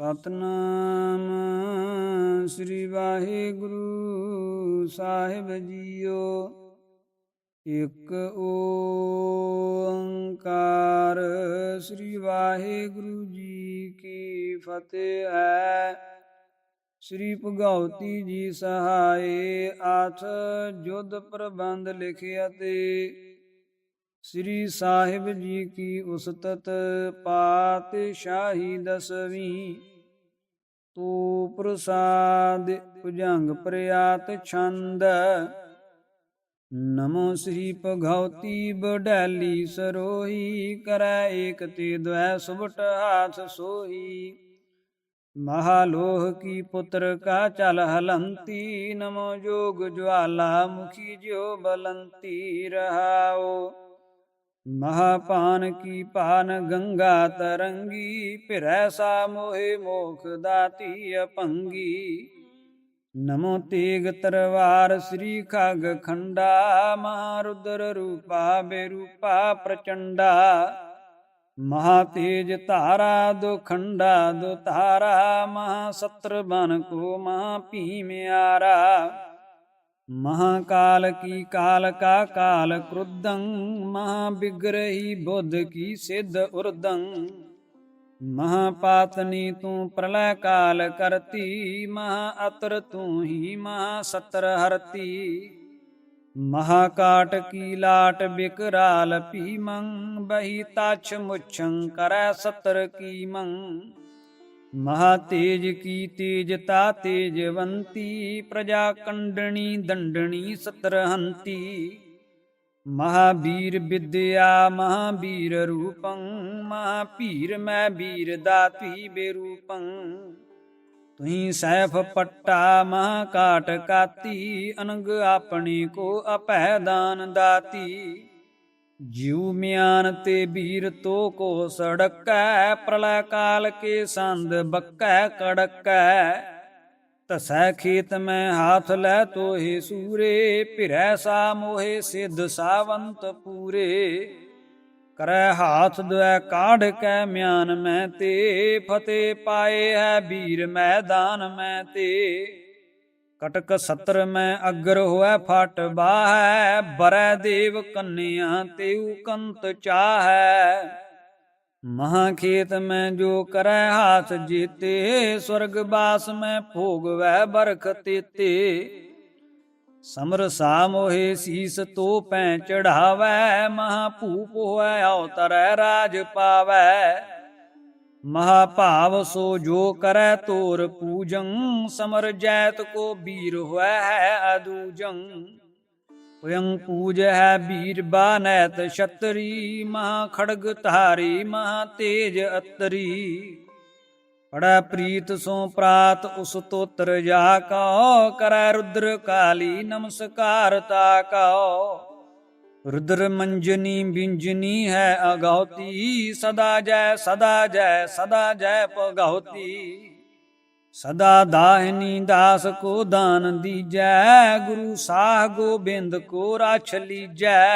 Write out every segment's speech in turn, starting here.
ਸਤਨਾਮ ਸ੍ਰੀ ਵਾਹਿਗੁਰੂ ਸਾਹਿਬ ਜੀਓ। ਇਕ ਓੰਕਾਰ ਸ੍ਰੀ ਵਾਹਿਗੁਰੂ ਜੀ ਕੀ ਫਤਿਹ ਹੈ। ਸ੍ਰੀ ਭਗਉਤੀ ਜੀ ਸਹਾਏ ਆਠ ਜੁਦ ਪ੍ਰਬੰਧ ਲਿਖਿਆ ਤੇ ਸ੍ਰੀ ਸਾਹਿਬ ਜੀ ਕੀ ਉਸਤਤ ਪਾਤਸ਼ਾਹੀ ਦਸਵੀਂ, ਤੂ ਪ੍ਰਸਾਦ ਭੁਜੰਗ ਪ੍ਰਿਆਤ ਛੰਦ, ਨਮੋ ਸ੍ਰੀ ਭਗਉਤੀ ਬਡੈਲੀ ਸਰੋਹੀ, ਕਰੈ ਏਕ ਤੇ ਦ્વੈ ਸੁਭਟ ਹਾਥ ਸੋਹੀ। ਮਹਾਲੋਹ ਕੀ ਪੁੱਤਰ ਕਾ ਚਲ ਹਲੰਤੀ, ਨਮੋ ਜੋਗ ਜਵਾਲਾ ਮੁਖੀ ਜਿਉ ਬਲੰਤੀ ਰਹਾਓ। ਮਹਾਪਾਨ ਕੀ ਪਾਨ ਗੰਗਾ ਤਰੰਗੀ ਫਿਰੈ ਸਾ ਮੋਹਿ ਮੋਖ ਦਾਤੀ ਅਪੰਗੀ। ਨਮੋ ਤੇਗ ਤਰਵਾਰ ਸ੍ਰੀ ਖਗ ਖੰਡਾ, ਮਹਾਰੁਦਰ ਰੂਪਾ ਬੇਰੂਪਾ ਪ੍ਰਚੰਡਾ। ਮਹਾ ਤੇਜ ਧਾਰਾ ਦੁਖੰਡਾ ਖੰਡਾ ਤਾਰਾ ਮਹਾ ਸਤਰ ਬਨ ਕੋ ਮਹਾ ਭੀਮਿਆਰਾ ਆਰਾ। ਕੀ ਕਾਲ ਕਾ ਕਾਲ ਕ੍ਰੁੱਧੰ ਮਹਾ ਬਿਗਰਹੀ ਬੁੱਧ ਕੀ ਸਿੱਧ ਉਰਦੰ ਮਹਾਪਾਤਨੀ ਤੂੰ ਪ੍ਰਲੈ ਕਾਲ ਕਰਤੀ ਮਹਾ ਅਤਰ ਤੂੰ ਹੀ ਮਹਾ ਸਤਰ ਹਰਤੀ। ਮਹਾਕਾਟ ਕੀ ਲਾਟ ਬਿਕਰਾਲ ਭੀਮੰ, ਬਹੀ ਤਾਛ ਮੁਛੰ ਸਤਰ ਕੀ ਮੰ ਮਹਾ ਤੇਜ ਕੀ ਤੇਜਤਾ ਤੇਜਵੰਤੀ ਪ੍ਰਜਾ ਕੰਡਣੀ ਦੰਡਣੀ ਸਤਰਹੰਤੀ। ਮਹਾਬੀਰ ਵਿਦਿਆ ਮਹਾਬੀਰ ਰੂਪੰ ਮਹਾਪੀਰ ਮੈਂ ਵੀਰ ਦਾਤੀ ਬੇਰੂਪੰ। ਤੁਹੀ ਸੈਫ ਪੱਟਾ ਮਹਾ ਕਾਟ ਕਾਤੀ, ਅਨੰਗ ਆਪਣੇ ਕੋ ਅਪੈ ਦਾਨ ਦਾਤੀ। ਜਿਉ ਮਿਆਨ ਤੇ ਵੀਰ ਤੋ ਕੋ ਸੜਕੈ, ਪ੍ਰਲੈ ਕਾਲ ਕੇ ਸੰਦ ਬੱਕੈ ਕੜਕੈ। ਤਸੈ ਖੇਤ ਮੈਂ ਹਾਥ ਲੈ ਤੋਹੇ ਸੂਰੇ ਫਿਰੈ ਸਾ ਮੋਹੇ ਸਿੱਧ ਸਾਵੰਤ ਪੂਰੇ। ਕਰੈ ਹਾਥ ਦੁਐ ਕਾਢ ਕੈ ਮਿਆਨ ਮੈਂ ਤੇ, ਫਤਿਹ ਪਾਏ ਹੈ ਵੀਰ ਮੈਦਾਨ ਮੈਂ ਤੇ। ਕਟਕ ਸਤਰ ਮੈਂ ਅਗਰ ਹੋਇ ਫਟ ਬਾਹੈ, ਬਰੈ ਦੇਵ ਕੰਨਿਆ ਤੇਉ ਕੰਤ ਚਾਹੈ। ਮਹਾ ਖੇਤ ਮੈਂ ਜੋ ਕਰੈ ਹਾਥ ਜੀਤੇ, ਸਵਰਗ ਬਾਸ ਮੈਂ ਭੋਗਵੈ ਬਰਖ ਤੇਤੇ। ਸਮਰ ਸਾ ਸੀਸ ਤੋ ਪੈ ਚੜਾਵੈ, ਮਹਾ ਭੂਪ ਹੋਇ ਤਰੈ ਰਾਜ ਪਾਵੈ। ਮਹਾ ਭਾਵ ਸੋ ਜੋ ਕਰੈ ਤੋਰ ਪੂਜੰ, ਸਮਰ ਜੈਤ ਕੋ ਬੀਰ ਹੋਇ ਹੈ ਅਦੂਜੰ। ਪਯੰ ਪੂਜ ਹੈ ਬੀਰ ਬਾਨੈਤ ਛਤਰੀ, ਮਹਾ ਖੜਗ ਧਾਰੀ, ਮਹਾ ਤੇਜ ਅਤਰੀ। ਪੜਾ ਪ੍ਰੀਤ ਸੋ ਪ੍ਰਾਤ ਉਸ ਤੋਤਰ ਜਾ ਕਉ, ਕਰੈ ਰੁਦਰ ਕਾਲੀ ਨਮਸਕਾਰ ਤਾ ਕਉ। ਰੁਦਰ ਮੰਜਨੀ ਬਿੰਜਨੀ ਹੈ ਅਗਉਤੀ, ਸਦਾ ਜੈ ਸਦਾ ਜੈ ਸਦਾ ਜੈ ਭਗਉਤੀ। ਸਦਾ ਦਾਹਿਨੀ ਦਾਸ ਕੋ ਦਾਨ ਦੀਜੈ, ਗੁਰੂ ਸਾਹ ਗੋਬਿੰਦ ਕੋ ਰਾਛ ਲੀਜੈ।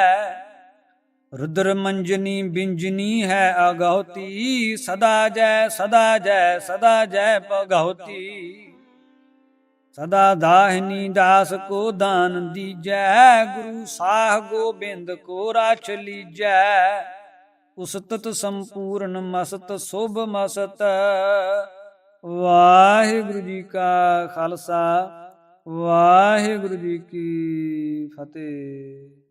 ਰੁਦਰ ਮੰਜਨੀ ਬਿੰਜਨੀ ਹੈ ਅਗਉਤੀ, ਸਦਾ ਜੈ ਸਦਾ ਜੈ ਸਦਾ ਜੈ ਭਗਉਤੀ। ਸਦਾ ਦਾਹਿਨੀ ਦਾਸ ਕੋ ਦਾਨ ਦੀਜੈ, ਗੁਰੂ ਸਾਹ ਗੋਬਿੰਦ ਕੋ ਰਾਛ ਲੀਜੈ। ਉਸਤਤ ਸੰਪੂਰਨ ਮਸਤ, ਸੁਭ ਮਸਤ। ਵਾਹਿਗੁਰੂ ਜੀ ਕਾ ਖਾਲਸਾ, ਵਾਹਿਗੁਰੂ ਜੀ ਕੀ ਫਤਿਹ।